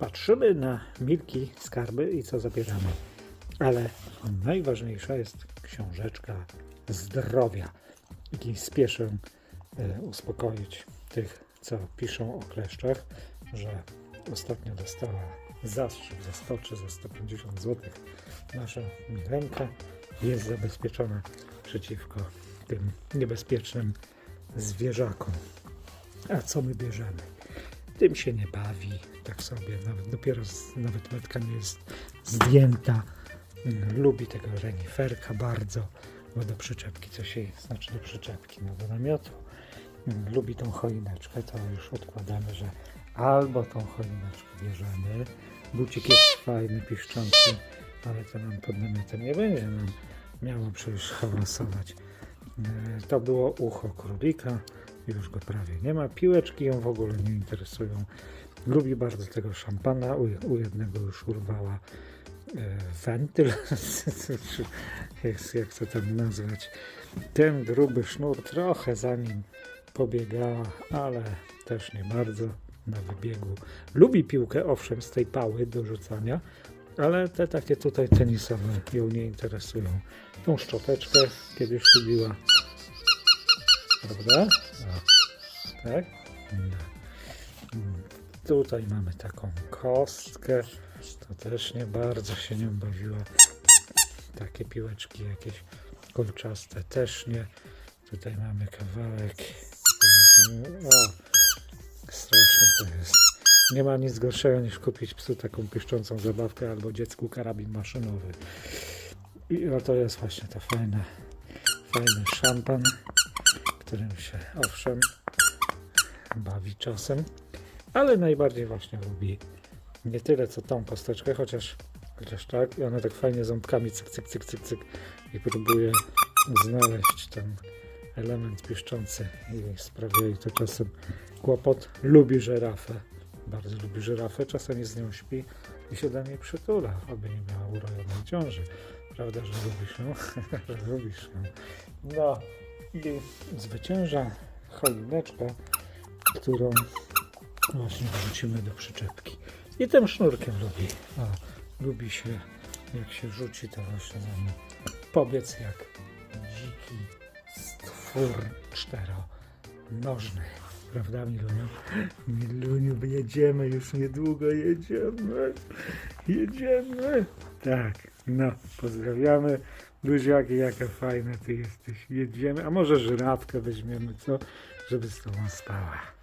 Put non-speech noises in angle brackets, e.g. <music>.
Patrzymy na milki, skarby i co zabieramy. Ale najważniejsza jest książeczka zdrowia. I spieszę e, uspokoić tych, co piszą o kleszczach, że ostatnio dostała zastrzyk za 100 czy za 150 zł. Nasza Milenka jest zabezpieczona przeciwko tym niebezpiecznym zwierzakom. A co my bierzemy? Tym się nie bawi, tak sobie, nawet dopiero z, nawet metka nie jest zdjęta. Lubi tego reniferka bardzo, bo do przyczepki coś jej, znaczy do przyczepki, no do namiotu. Lubi tą choineczkę, to już odkładamy, że albo tą choineczkę bierzemy. Bucik jest fajny, piszczący, ale to nam pod namiotem nie będzie miało przecież hałasować. E, To było ucho królika, już go prawie nie ma. Piłeczki ją w ogóle nie interesują. Lubi bardzo tego szampana. U, u jednego już urwała e, wentyl, <laughs> jak, jak to tam nazwać. Ten gruby sznur trochę za nim pobiegała, ale też nie bardzo na wybiegu. Lubi piłkę, owszem, z tej pały do rzucania, ale te takie tutaj tenisowe ją nie interesują. Tą szczoteczkę kiedyś lubiła. Prawda? O, tak? Tutaj mamy taką kostkę. To też nie bardzo się nią bawiła. Takie piłeczki jakieś kolczaste też nie. Tutaj mamy kawałek. O, straszne to jest. Nie ma nic gorszego niż kupić psu taką piszczącą zabawkę albo dziecku karabin maszynowy. I no to jest właśnie to fajne, fajny szampan, którym się owszem bawi czasem, ale najbardziej właśnie lubi nie tyle co tą kosteczkę, chociaż, chociaż tak, i ona tak fajnie ząbkami cyk, cyk, cyk, cyk, cyk i próbuje znaleźć ten element piszczący i sprawia jej to czasem kłopot. Lubi żyrafę, bardzo lubi żyrafę, czasami z nią śpi i się do niej przytula, aby nie miała urojonej ciąży. Prawda, że lubisz ją? <laughs> że lubisz ją. No i zwycięża choineczka, którą właśnie wrzucimy do przyczepki. I tym sznurkiem lubi. Lubi się, jak się rzuci, to właśnie mamy pobiec jak dziki stwór czteronożny. Prawda, Miluniu? Miluniu, jedziemy, już niedługo jedziemy. Jedziemy. Tak, no, pozdrawiamy. Buziaki, jaka fajna ty jesteś. Jedziemy, a może żyrafkę weźmiemy, co? Żeby z tobą spała.